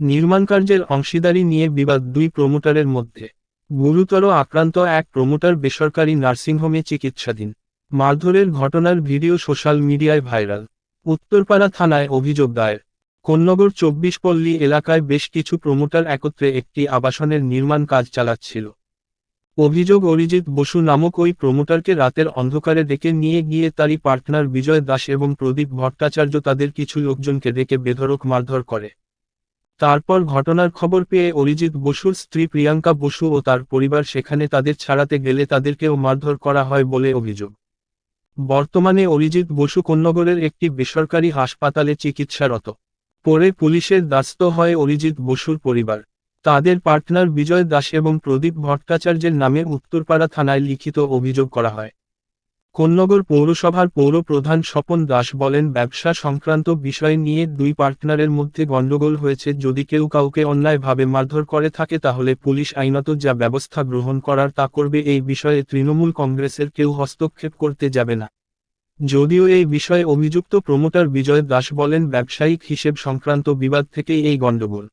নির্মাণ কার্যের অংশীদারি নিয়ে বিবাদ দুই প্রমোটারের মধ্যে। গুরুতর আক্রান্ত এক প্রমোটার বেসরকারি নার্সিংহোমে চিকিৎসাধীন। মারধরের ঘটনার ভিডিও সোশ্যাল মিডিয়ায় ভাইরাল। উত্তরপাড়া থানায় অভিযোগ দায়ের। কোন্নগর চব্বিশ পল্লী এলাকায় বেশ কিছু প্রমোটার একত্রে একটি আবাসনের নির্মাণ কাজ চালাচ্ছিল। অভিযোগ অরিজিৎ বসু নামক ওই প্রমোটারকে রাতের অন্ধকারে ডেকে নিয়ে গিয়ে তারই পার্টনার বিজয় দাস এবং প্রদীপ ভট্টাচার্য তাদের কিছু লোকজনকে ডেকে বেধরক মারধর করে। তারপর ঘটনার খবর পেয়ে অরিজিৎ বসুর স্ত্রী প্রিয়াঙ্কা বসু ও তার পরিবার সেখানে তাদের ছাড়াতে গেলে তাদেরকেও মারধর করা হয় বলে অভিযোগ। বর্তমানে অরিজিৎ বসু কোন্নগরের একটি বেসরকারি হাসপাতালে চিকিৎসারত। পরে পুলিশের দ্বাস্ত হয় অরিজিৎ বসুর পরিবার। তাদের পার্টনার বিজয় দাস এবং প্রদীপ ভট্টাচার্যের নামে উত্তরপাড়া থানায় লিখিত অভিযোগ করা হয়। কোন্নগর পৌরসভার পৌর প্রধান স্বপন দাস বলেন, ব্যবসা সংক্রান্ত বিষয় নিয়ে দুই পার্টনারের মধ্যে গণ্ডগোল হয়েছে। যদি কেউ কাউকে অন্যায়ভাবে মারধর করে থাকে, তাহলে পুলিশ আইনত যা ব্যবস্থা গ্রহণ করার তা করবে। এই বিষয়ে তৃণমূল কংগ্রেসের কেউ হস্তক্ষেপ করতে যাবে না। যদিও এই বিষয়ে অভিযুক্ত প্রমোটার বিজয় দাস বলেন, ব্যবসায়িক হিসেব সংক্রান্ত বিবাদ থেকেই এই গণ্ডগোল।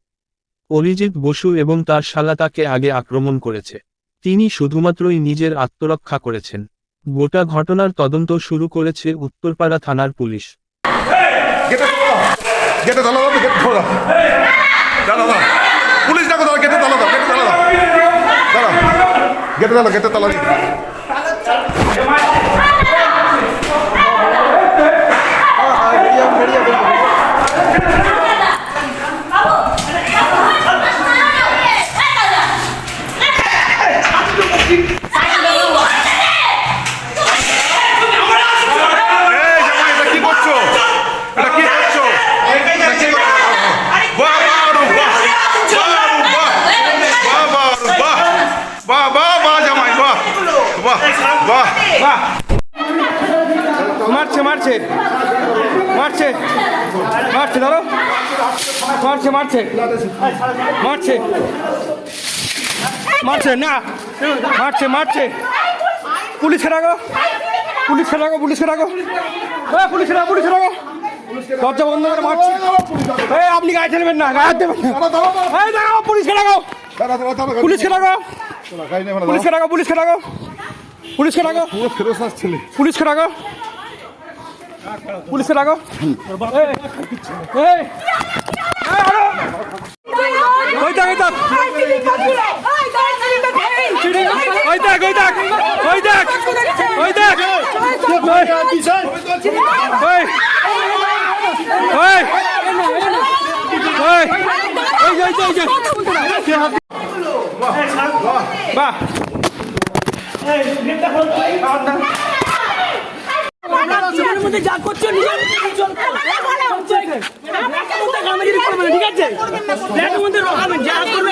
অরিজিৎ বসু এবং তার শালা তাকে আগে আক্রমণ করেছে। তিনি শুধুমাত্রই নিজের আত্মরক্ষা করেছেন। গোটা ঘটনার তদন্ত শুরু করেছে উত্তরপাড়া থানার পুলিশ। পুলিশ ডাকো দাও গেটে তালা দাও গেটে তালা দাও দাঁড়া গেটে তালা গেটে তালা দিও। এই জামাই এটা কি করছ এটা কি করছ এটা কি করছ? বাহ, বাহ, আরও বাহ। বাহ, আরও বাহ। বাহ, বাহ, আরও বাহ। বাহ, বাহ, বাহ, জামাই, বাহ। বাহ, বাহ। বাহ মারছে মারছে মারছে মারছে ধরো মারছে মারছে মারছে মারছে না মারছে মারছে পুলিশে রাখো পুলিশে রাখো পুলিশে রাখো হ্যাঁ পুলিশে রাখো পুলিশে রাখো দরজা বন্ধ করে মারছে এই আপনি গায়ে ঠেলবেন না গায়ে দেবেন এই দাঁড়াও রাখো পুলিশকে রাখো দাঁড়া। পুলিশকে রাখো পুলিশকে রাখো পুলিশকে ছেলে পুলিশকে পুলিশকে রাখো এই, এই। ওই দেখ ওই দেখ ওই দেখ ওই দেখ ওই দেখ ওই দেখ ওই, ওই। বাহ জীবনের মধ্যে যা করছ নিজের ঠিক আছে ফ্ল্যাটের মধ্যে রকাবেন যা করবে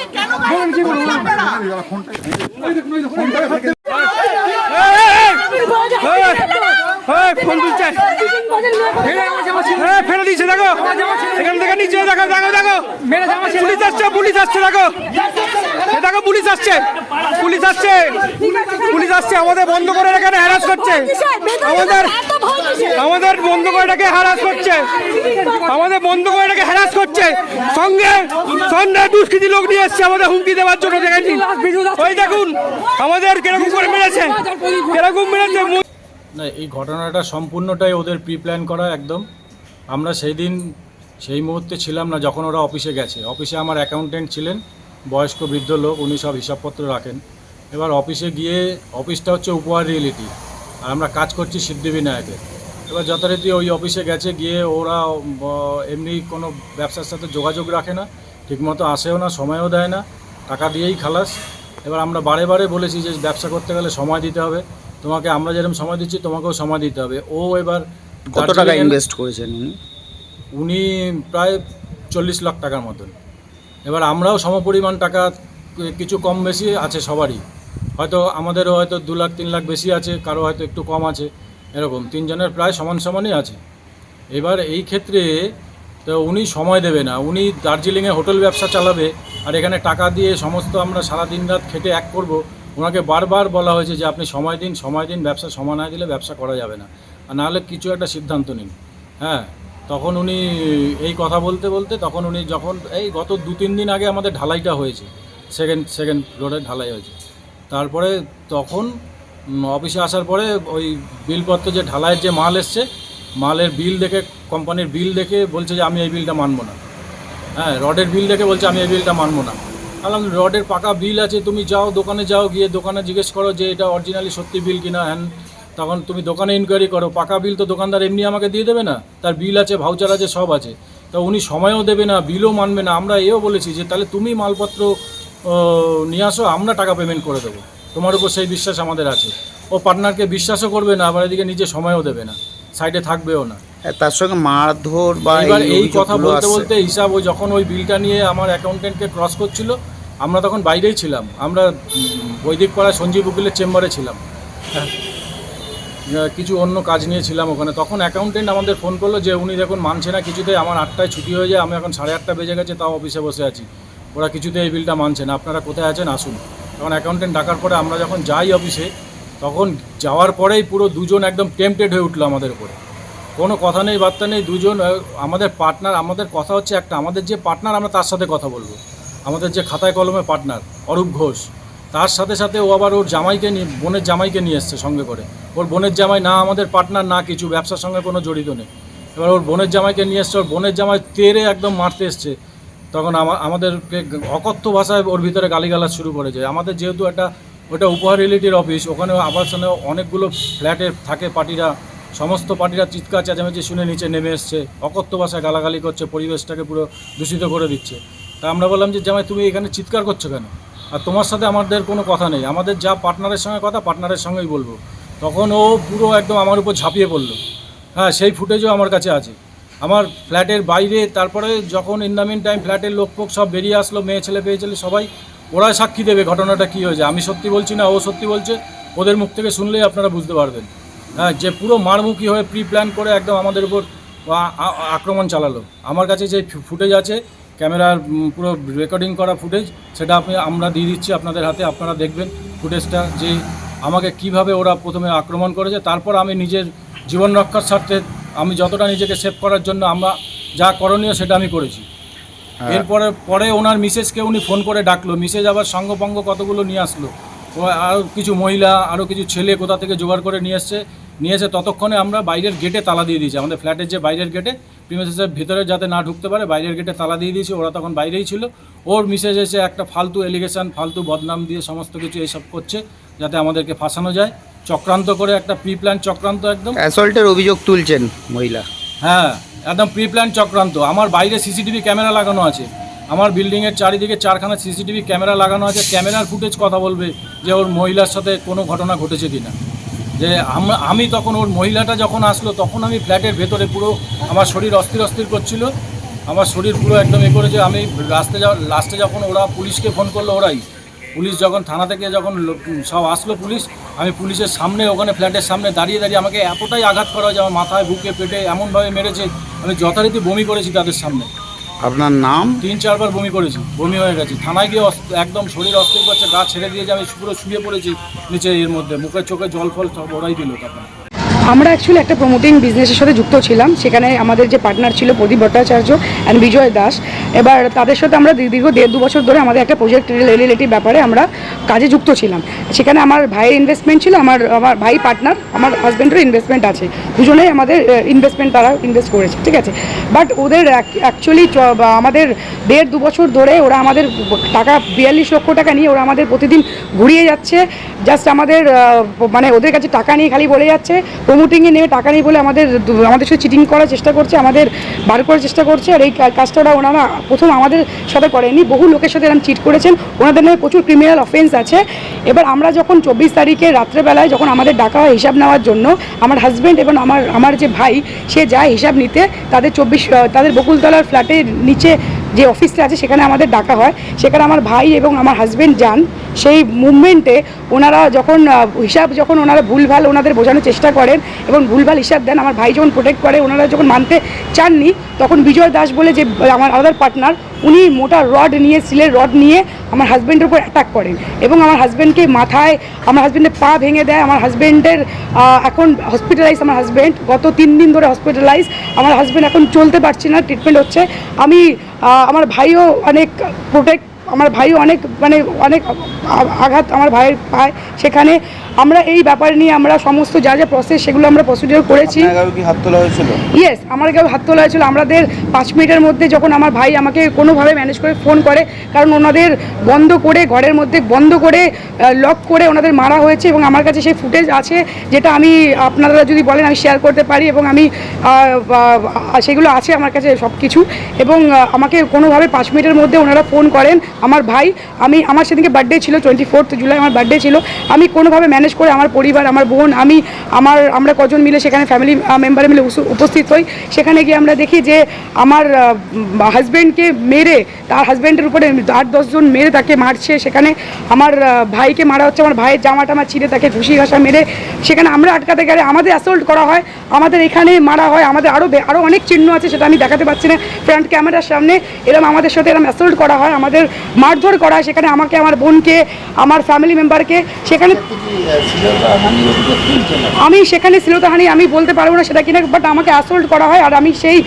ফোন তুলছে হ্যাঁ ফেলে দিচ্ছে দেখো এখান থেকে নিচে দেখো দেখো দেখো পুলিশ আসছে পুলিশ আসছে দেখো দেখো পুলিশ আসছে। পুলিশ আসছে। পুলিশ আসছে। আমাদের বন্ধ করে এখানে হ্যারাস করছে। আমাদের আমাদের বন্ধ করে এটাকে হ্যারাস করছে। আমাদের বন্ধ করে এটাকে হ্যারাস করছে। সঙ্গে সন্ধ্যা দুষ্কৃতি লোক নিয়ে এসছে আমাদের হুমকি দেওয়ার জন্য দেখেছি। ওই দেখুন, আমাদের কীরকম করে মেরেছে। কীরকম মেরেছে। না, এই ঘটনাটা সম্পূর্ণটাই ওদের প্রি প্ল্যান করা একদম। আমরা সেই দিন সেই মুহূর্তে ছিলাম না, যখন ওরা অফিসে গেছে। অফিসে আমার অ্যাকাউন্টেন্ট ছিলেন। বয়স্ক বৃদ্ধ লোক উনি সব হিসাবপত্র রাখেন। এবার অফিসে গিয়ে অফিসটা হচ্ছে উপহার রিয়েলিটি আর আমরা কাজ করছি সিদ্ধিবিনায়কে এবার যথারীতি ওই অফিসে গেছে গিয়ে ওরা এমনি কোনো ব্যবসার সাথে যোগাযোগ রাখে না ঠিকমতো আসেও না সময়ও দেয় না টাকা দিয়েই খালাস। এবার আমরা বারে বারে বলেছি যে ব্যবসা করতে গেলে সময় দিতে হবে। তোমাকে আমরা যেরকম সময় দিচ্ছি তোমাকেও সময় দিতে হবে। ও এবার কত টাকা ইনভেস্ট করেছেন উনি? উনি প্রায় চল্লিশ লাখ টাকার মতন। এবার আমরাও সমপরিমাণ টাকা, কিছু কম বেশি আছে সবারই। হয়তো আমাদেরও হয়তো দু লাখ, তিন লাখ বেশি আছে, কারও হয়তো একটু কম আছে, এরকম। তিনজনের প্রায় সমান সমানই আছে। এবার এই ক্ষেত্রে তো উনি সময় দেবে না। উনি দার্জিলিংয়ে হোটেল ব্যবসা চালাবে, আর এখানে টাকা দিয়ে সমস্ত আমরা সারা দিন রাত খেটে এক করব। ওনাকে বারবার বলা হয়েছে যে, আপনি সময় দিন সময় দিন, ব্যবসা সময় না দিলে ব্যবসা করা যাবে না। আর নাহলে কিছু একটা সিদ্ধান্ত নিন। হ্যাঁ? তখন উনি এই কথা বলতে বলতে তখন উনি যখন এই গত দু তিন দিন আগে আমাদের ঢালাইটা হয়েছে সেকেন্ড সেকেন্ড ফ্লোরে ঢালাই হয়েছে। তারপরে তখন অফিসে আসার পরে ওই বিলপত্র যে ঢালাইয়ের যে মাল এসছে, মালের বিল দেখে কোম্পানির বিল দেখে বলছে যে আমি এই বিলটা মানবো না। হ্যাঁ রডের বিল দেখে বলছে আমি এই বিলটা মানবো না। বললাম রডের পাকা বিল আছে, তুমি যাও দোকানে যাও, গিয়ে দোকানে জিজ্ঞেস করো যে এটা অরিজিনালি সত্যি বিল কিনা হ্যান তখন তুমি দোকানে ইনকোয়ারি করো পাকা বিল তো দোকানদার এমনি আমাকে দিয়ে দেবে না তার বিল আছে ভাউচার আছে সব আছে। তা উনি সময়ও দেবে না বিলও মানবে না আমরা এও বলেছি যে তাহলে তুমি মালপত্র নিয়ে আসো আমরা টাকা পেমেন্ট করে দেবো। তোমার উপর সেই বিশ্বাস আমাদের আছে। ও পার্টনারকে বিশ্বাসও করবে না আবার এদিকে নিজে সময়ও দেবে না সাইডে থাকবেও না। হ্যাঁ, তার সঙ্গে মারধর বা এবার এই কথা বলতে বলতে হিসাব ওই যখন ওই বিলটা নিয়ে আমার অ্যাকাউন্টেন্টকে ক্রস করছিল আমরা তখন বাইরেই ছিলাম আমরা বৈদিক পাড়া সঞ্জীব উকিলের চেম্বারে ছিলাম। হ্যাঁ। কিছু অন্য কাজ নিয়েছিলাম ওখানে। তখন অ্যাকাউন্টেন্ট আমাদের ফোন করল যে, উনি দেখুন মানছে না কিছুতেই, আমার আটটায় ছুটি হয়ে যায়, আমি এখন সাড়ে আটটা বেজে গেছে, তাও অফিসে বসে আছি। ওরা কিছুতেই এই বিলটা মানছে না। আপনারা কোথায় আছেন? আসুন। তখন অ্যাকাউন্টেন্ট ডাকার পরে আমরা যখন যাই অফিসে তখন যাওয়ার পরেই পুরো দুজন একদম টেম্পটেড হয়ে উঠল আমাদের উপরে। কোনো কথা নেই, বার্তা নেই, দুজন আমাদের পার্টনার আমাদের কথা হচ্ছে একটা। আমাদের যে পার্টনার আমরা তার সাথে কথা বলব। আমাদের যে খাতায় কলমে পার্টনার অরূপ ঘোষ। তার সাথে সাথে ও আবার ওর জামাইকে নিয়ে, বোনের জামাইকে নিয়ে এসছে সঙ্গে করে। ওর বোনের জামাই না আমাদের পার্টনার না কিছু, ব্যবসার সঙ্গে কোনো জড়িত নেই। এবার ওর বোনের জামাইকে নিয়ে এসছে, ওর বোনের জামাই তেরে একদম মারতে এসছে। তখন আমা- আমাদেরকে অকথ্য ভাষায় ওর ভিতরে গালিগালাজ শুরু করে যায়। আমাদের যেহেতু একটা, ওটা উপহার রিলেটির অফিস ওখানে আবাসনে অনেকগুলো ফ্ল্যাটে থাকে পার্টিরা, সমস্ত পার্টিরা চিৎকার, চেঁচামেচি শুনে নিচে নেমে এসছে। অকথ্য ভাষায় গালাগালি করছে, পরিবেশটাকে পুরো দূষিত করে দিচ্ছে। তা আমরা বললাম যে, জামাই, তুমি এখানে চিৎকার করছ কেন? আর তোমার সাথে আমাদের কোনো কথা নেই। আমাদের যা পার্টনারের সঙ্গে কথা পার্টনারের সঙ্গেই বলব। তখন ও পুরো একদম আমার উপর ঝাঁপিয়ে পড়ল। হ্যাঁ সেই ফুটেজও আমার কাছে আছে। আমার ফ্ল্যাটের বাইরে, তারপরে যখন ইন দ্য টাইম ফ্ল্যাটের লোক ফোক সব বেরিয়ে আসলো, মেয়ে, ছেলে, পেয়ে ছেলে সবাই, ওরা সাক্ষী দেবে ঘটনাটা কী হয়েছে। আমি সত্যি বলছি না, ও সত্যি বলছে, ওদের মুখ থেকে শুনলেই আপনারা বুঝতে পারবেন। হ্যাঁ যে পুরো মারমুখী হয়ে প্রি প্ল্যান করে একদম আমাদের উপর আক্রমণ চালালো। আমার কাছে যে ফুটেজ আছে ক্যামেরার পুরো রেকর্ডিং করা ফুটেজ সেটা আপনি আমরা দিয়ে দিচ্ছি আপনাদের হাতে আপনারা দেখবেন ফুটেজটা যে আমাকে কীভাবে ওরা প্রথমে আক্রমণ করেছে তারপর আমি নিজের জীবন রক্ষার স্বার্থে আমি যতটা নিজেকে সেভ করার জন্য আমরা যা করণীয় সেটা আমি করেছি। এরপরে পরে ওনার মিসেজকে উনি ফোন করে ডাকলো মিসেজ আবার সঙ্গপঙ্গ কতগুলো নিয়ে আসলো আরও কিছু মহিলা আরও কিছু ছেলে কোথা থেকে জোগাড় করে নিয়ে এসছে নিয়ে এসে ততক্ষণে আমরা বাইরের গেটে তালা দিয়ে দিয়েছি। আমাদের ফ্ল্যাটের যে বাইরের গেটে প্রিমিসেসের ভিতরে যাতে না ঢুকতে পারে বাইরের গেটে তালা দিয়ে দিয়েছি ওরা তখন বাইরেই ছিল। ওর মিসেস এসে একটা ফালতু এলিগেশন ফালতু বদনাম দিয়ে সমস্ত কিছু এইসব করছে যাতে আমাদেরকে ফাঁসানো যায়। চক্রান্ত করে একটা প্রি প্ল্যান চক্রান্ত একদম। অ্যাসল্টের অভিযোগ তুলছেন মহিলা। হ্যাঁ একদম প্রি প্ল্যান চক্রান্ত। আমার বাইরে সিসিটিভি ক্যামেরা লাগানো আছে। আমার বিল্ডিংয়ের চারিদিকে চারখানা সিসিটিভি ক্যামেরা লাগানো আছে। ক্যামেরার ফুটেজ কথা বলবে যে ওর মহিলার সাথে কোনো ঘটনা ঘটেছে কি না যে আমি তখন ওর মহিলাটা যখন আসলো, তখন আমি ফ্ল্যাটের ভেতরে পুরো আমার শরীর অস্থির অস্থির করছিল। আমার শরীর পুরো একদম এ করেছে আমি লাস্টে লাস্টে যখন ওরা পুলিশকে ফোন করল ওরাই, পুলিশ যখন থানা থেকে যখন সব আসলো পুলিশ, আমি পুলিশের সামনে, ওখানে ফ্ল্যাটের সামনে দাঁড়িয়ে দাঁড়িয়ে আমাকে এতটাই আঘাত করা যে আমার মাথায়, বুকে, পেটে এমনভাবে মেরেছে, আমি যথারীতি বমি করেছি তাদের সামনে। আপনার নাম? তিন চারবার বমি করেছি, বমি হয়ে গেছে। থানায় গিয়ে একদম শরীর অস্থির করছে, গা ছেড়ে দিয়ে আমি পুরো শুয়ে পড়েছি নিচে এর মধ্যে। মুখের চোখে জল ফল সব ওরাই দিল তখন। আমরা অ্যাকচুয়ালি একটা প্রমোটিং বিজনেসের সাথে যুক্ত ছিলাম। সেখানে আমাদের যে পার্টনার ছিল প্রদীপ ভট্টাচার্য অ্যান্ড বিজয় দাস। এবার তাদের সাথে আমরা দীর্ঘ দেড় দু বছর ধরে আমাদের একটা প্রজেক্ট রিলেটিভ ব্যাপারে আমরা কাজে যুক্ত ছিলাম। সেখানে আমার ভাইয়ের ইনভেস্টমেন্ট ছিল, আমার আমার ভাই পার্টনার আমার হাজব্যান্ডেরও ইনভেস্টমেন্ট আছে। দুজনেই আমাদের ইনভেস্টমেন্ট তারা ইনভেস্ট করেছে, ঠিক আছে? বাট ওদের অ্যাকচুয়ালি আমাদের দেড় দু বছর ধরে ওরা আমাদের টাকা, বিয়াল্লিশ লক্ষ টাকা নিয়ে ওরা আমাদের প্রতিদিন ঘুরিয়ে যাচ্ছে। জাস্ট আমাদের মানে ওদের কাছে টাকা নিয়ে খালি বলে যাচ্ছে। প্রমোটিংয়ে নেমে টাকা নেই বলে আমাদের আমাদের সাথে চিটিং করার চেষ্টা করছে, আমাদের বার করার চেষ্টা করছে, আর এই কাজটা ওনারা প্রথম আমাদের সাথে করেনি। বহু লোকের সাথে এরকম চিট করেছেন। ওনাদের নামে প্রচুর ক্রিমিনাল অফেন্স আছে। এবার আমরা যখন চব্বিশ তারিখে রাত্রেবেলায় যখন আমাদের ডাকা হয় হিসাব নেওয়ার জন্য, আমার হাজব্যান্ড এবং আমার আমার যে ভাই, সে যায় হিসাব নিতে। তাদের চব্বিশ তাদের বকুলতলার ফ্ল্যাটের নিচে যে অফিসটা আছে, সেখানে আমাদের ডাকা হয়। সেখানে আমার ভাই এবং আমার হাজব্যান্ড যান। সেই মুভমেন্টে ওনারা যখন হিসাব যখন ওনারা ভুলভাল ওনাদের বোঝানোর চেষ্টা করেন এবং ভুলভাল হিসাব দেন, আমার ভাই যখন প্রোটেক্ট করে, ওনারা যখন মানতে চাননি, তখন বিজয় দাস বলে যে, আমার আলাদার পার্টনার উনি মোটা রড নিয়ে সিলের রড নিয়ে আমার হাজব্যান্ডের উপর অ্যাটাক করেন এবং আমার হাজব্যান্ডকে মাথায়, আমার হাজব্যান্ডের পা ভেঙে দেয়, আমার হাজব্যান্ডের এখন হসপিটালাইজ আমার হাজব্যান্ড গত তিন দিন ধরে হসপিটালাইজ আমার হাজব্যান্ড এখন চলতে পারছে না ট্রিটমেন্ট হচ্ছে। আমি আমার ভাইও অনেক প্রোটেক্ট আমার ভাইও অনেক মানে অনেক আঘাত আমার ভাইয়ের পায়। সেখানে আমরা এই ব্যাপার নিয়ে আমরা সমস্ত যা যা প্রসেস সেগুলো আমরা প্রসিডিওর করেছি। কি হাত তোলা হয়েছিল? ইয়েস আমার কেউ হাত তোলা হয়েছিল। আমাদের পাঁচ মিনিটের মধ্যে যখন আমার ভাই আমাকে কোনোভাবে ম্যানেজ করে ফোন করে কারণ ওনাদের বন্ধ করে ঘরের মধ্যে বন্ধ করে লক করে ওনাদের মারা হয়েছে এবং আমার কাছে সেই ফুটেজ আছে যেটা আমি আপনারা যদি বলেন আমি শেয়ার করতে পারি এবং আমি সেগুলো আছে আমার কাছে সব কিছু এবং আমাকে কোনোভাবে পাঁচ মিনিটের মধ্যে ওনারা ফোন করেন। আমার ভাই, আমি, আমার সেদিনকে বার্থডে ছিল টোয়েন্টি ফোর্থ জুলাই আমার বার্থডে ছিল। আমি কোনোভাবে ম্যানেজ করে আমার পরিবার, আমার বোন, আমি, আমার, আমরা কজন মিলে সেখানে ফ্যামিলি মেম্বার মিলে উপস্থিত হই। সেখানে গিয়ে আমরা দেখি যে আমার হাজব্যান্ডকে মেরে, তার হাজব্যান্ডের উপরে আট দশজন মেরে তাকে মারছে। সেখানে আমার ভাইকে মারা হচ্ছে, আমার ভাইয়ের জামা টামা ছিঁড়ে তাকে ঘুষি ঘাসা মেরে। সেখানে আমরা আটকাতে গেলে আমাদের অ্যাসল্ট করা হয়, আমাদের এখানে মারা হয়, আমাদের আরও আরও অনেক চিহ্ন আছে সেটা আমি দেখাতে পারছি না। ফ্রন্ট ক্যামেরার সামনে এরকম আমাদের সাথে এরকম অ্যাসল্ট করা হয়, আমাদের মারধর করা সেখানে আমাকে আমার বোনকে আমার ফ্যামিলি মেম্বারকে সেখানে আমি সেখানে শ্লীলতাহানি আমি বলতে পারব না সেটা কিনা বাট আমাকে অ্যাসল্ট করা হয় আর আমি সেই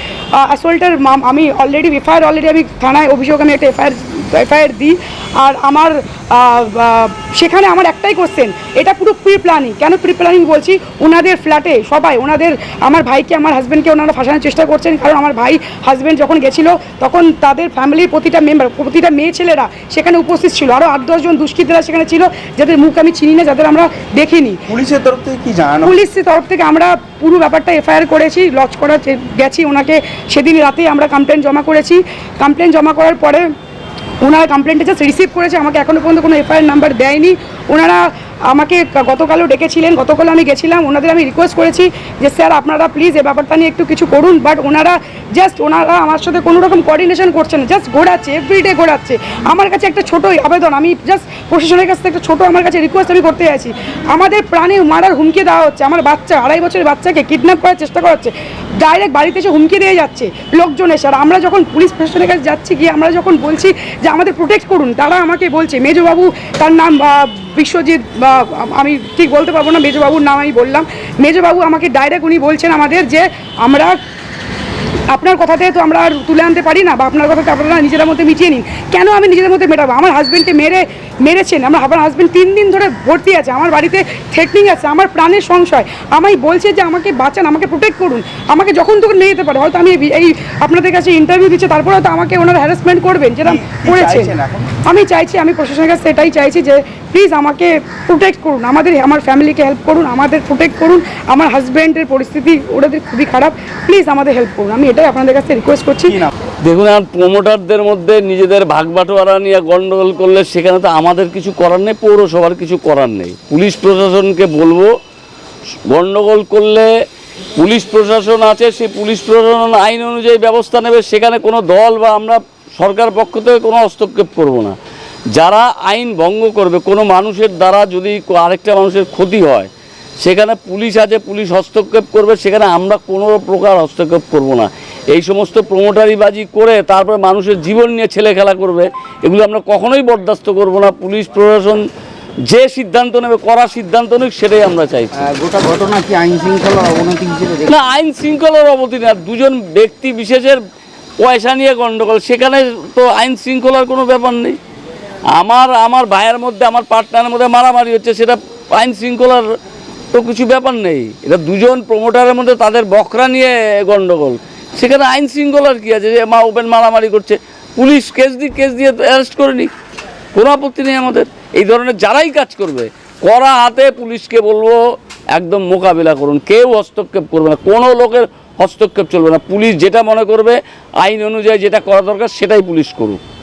অ্যাসল্টের আমি অলরেডি এফআইআর অলরেডি আমি থানায় অভিযোগ আমি একটা এফআইআর এফআইআর দিই আর আমার সেখানে আমার একটাই কোশ্চেন এটা পুরো প্রি প্ল্যানিং কেন প্রি প্ল্যানিং বলছি ওনাদের ফ্ল্যাটে সবাই ওনাদের আমার ভাইকে আমার হাজব্যান্ডকে ওনারা ফাঁসানোর চেষ্টা করছেন কারণ আমার ভাই হাজব্যান্ড যখন গেছিল তখন তাদের ফ্যামিলির প্রতিটা মেম্বার প্রতিটা মেয়ে ছেলেরা সেখানে উপস্থিত ছিল। আরও আট দশজন দুষ্কৃতীরা সেখানে ছিল যাদের মুখ আমি চিনি না যাদের আমরা দেখিনি। পুলিশের তরফ থেকে কি জানানো? পুলিশের তরফ থেকে আমরা পুরো ব্যাপারটা এফআইআর করেছি লজ করা গেছি ওনাকে। সেদিন রাতেই আমরা কমপ্লেন জমা করেছি। কমপ্লেন জমা করার পরে ওনারা কমপ্লেনটা জাস্ট রিসিভ করেছে আমাকে এখনও পর্যন্ত কোনো এফআইআর নাম্বার দেয়নি। ওনারা আমাকে গতকালও ডেকেছিলেন গতকাল আমি গেছিলাম, ওনাদের আমি রিকোয়েস্ট করেছি যে, স্যার, আপনারা প্লিজ এ ব্যাপারটা নিয়ে একটু কিছু করুন। বাট ওনারা জাস্ট ওনারা আমার সাথে কোনো রকম কোঅর্ডিনেশন করছে না জাস্ট ঘোরাচ্ছে এভরিডে ঘোরাচ্ছে। আমার কাছে একটা ছোট আবেদন, আমি জাস্ট প্রশাসনের কাছ থেকে একটা ছোট আমার কাছে রিকোয়েস্ট আমি করতে আছি আমাদের প্রাণে মারার হুমকি দেওয়া হচ্ছে, আমার বাচ্চা, আড়াই বছরের বাচ্চাকে কিডন্যাপ করার চেষ্টা করা হচ্ছে। ডাইরেক্ট বাড়িতে এসে হুমকি দিয়ে যাচ্ছে লোকজন এসে। আর আমরা যখন পুলিশ প্রশাসনের কাছে যাচ্ছি, গিয়ে আমরা যখন বলছি যে, আমাদের প্রোটেক্ট করুন, তারা আমাকে বলছে, মেজবাবু, তার নাম বিশ্বজিৎ বা আমি ঠিক বলতে পারব না মেজবাবুর নাম আমি বললাম। মেজবাবু আমাকে ডাইরেক্ট উনি বলছেন আমাদের যে আমরা আপনার কথাতে তো আমরা আর তুলে আনতে পারি না বা আপনার কথাতে আপনারা নিজেদের মধ্যে মিটিয়ে নিন। কেন আমি নিজেদের মধ্যে মেটাবো? আমার হাজব্যান্ডকে মেরে মেরেছেন। আমার আমার হাজব্যান্ড তিন দিন ধরে ভর্তি আছে আমার বাড়িতে থ্রেটনিং আছে আমার প্রাণের সংশয়। আমায় বলছে যে আমাকে বাঁচান আমাকে প্রোটেক্ট করুন। আমাকে যখন তখন নিয়ে যেতে পারে। হয়তো আমি এই- আপনাদের কাছে ইন্টারভিউ দিচ্ছে তারপরে হয়তো আমাকে ওনারা হ্যারাসমেন্ট করবেন যেরকম করেছে আমি চাইছি আমি প্রশাসনের কাছে এটাই চাইছি যে প্লিজ আমাকে প্রোটেক্ট করুন। আমাদের আমার ফ্যামিলিকে হেল্প করুন আমাদের প্রোটেক্ট করুন। আমার হাজব্যান্ডের পরিস্থিতি ওদের খুবই খারাপ। প্লিজ আমাদের হেল্প করুন। আমি এটাই আপনাদের কাছে রিকোয়েস্ট করছি। দেখুন এখন প্রমোটারদের মধ্যে নিজেদের ভাগ বাটোয়ারা নিয়ে গন্ডগোল করলে সেখানে তো আমাদের কিছু করার নেই পৌরসভার কিছু করার নেই। পুলিশ প্রশাসনকে বলব গন্ডগোল করলে পুলিশ প্রশাসন আছে সেই পুলিশ প্রশাসন আইন অনুযায়ী ব্যবস্থা নেবে। সেখানে কোনো দল বা আমরা সরকার পক্ষ থেকে কোনো হস্তক্ষেপ করব না। যারা আইন ভঙ্গ করবে কোনো মানুষের দ্বারা যদি আরেকটা মানুষের ক্ষতি হয় সেখানে পুলিশ আছে পুলিশ হস্তক্ষেপ করবে সেখানে আমরা কোনো প্রকার হস্তক্ষেপ করব না। এই সমস্ত প্রমোটারিবাজি করে তারপরে মানুষের জীবন নিয়ে ছেলে খেলা করবে এগুলো আমরা কখনোই বরদাস্ত করব না। পুলিশ প্রশাসন যে সিদ্ধান্ত নেবে করা সিদ্ধান্ত নেবে সেটাই আমরা চাইছি। গোটা ঘটনা কি আইন শৃঙ্খলার অবনতি হিসেবে না আইন শৃঙ্খলার অবধি না। দুজন ব্যক্তি বিশেষের পয়সা নিয়ে গণ্ডগোল সেখানে তো আইন শৃঙ্খলার কোনো ব্যাপার নেই। আমার আমার ভাইয়ের মধ্যে, আমার পার্টনারের মধ্যে মারামারি হচ্ছে, সেটা আইন শৃঙ্খলার তো কিছু ব্যাপার নেই। এটা দুজন প্রমোটারের মধ্যে তাদের বকরা নিয়ে গন্ডগোল। সেখানে আইন শৃঙ্খলার কী আছে? যে মা ওপেন মারামারি করছে। পুলিশ কেস দিয়ে কেস দিয়ে অ্যারেস্ট করে নিক কোনো আপত্তি নেই আমাদের। এই ধরনের যারাই কাজ করবে করা হাতে পুলিশকে বলব, একদম মোকাবিলা করুন। কেউ হস্তক্ষেপ করবে না। কোনো লোকের হস্তক্ষেপ চলবে না। পুলিশ যেটা মনে করবে, আইন অনুযায়ী যেটা করা দরকার, সেটাই পুলিশ করুক।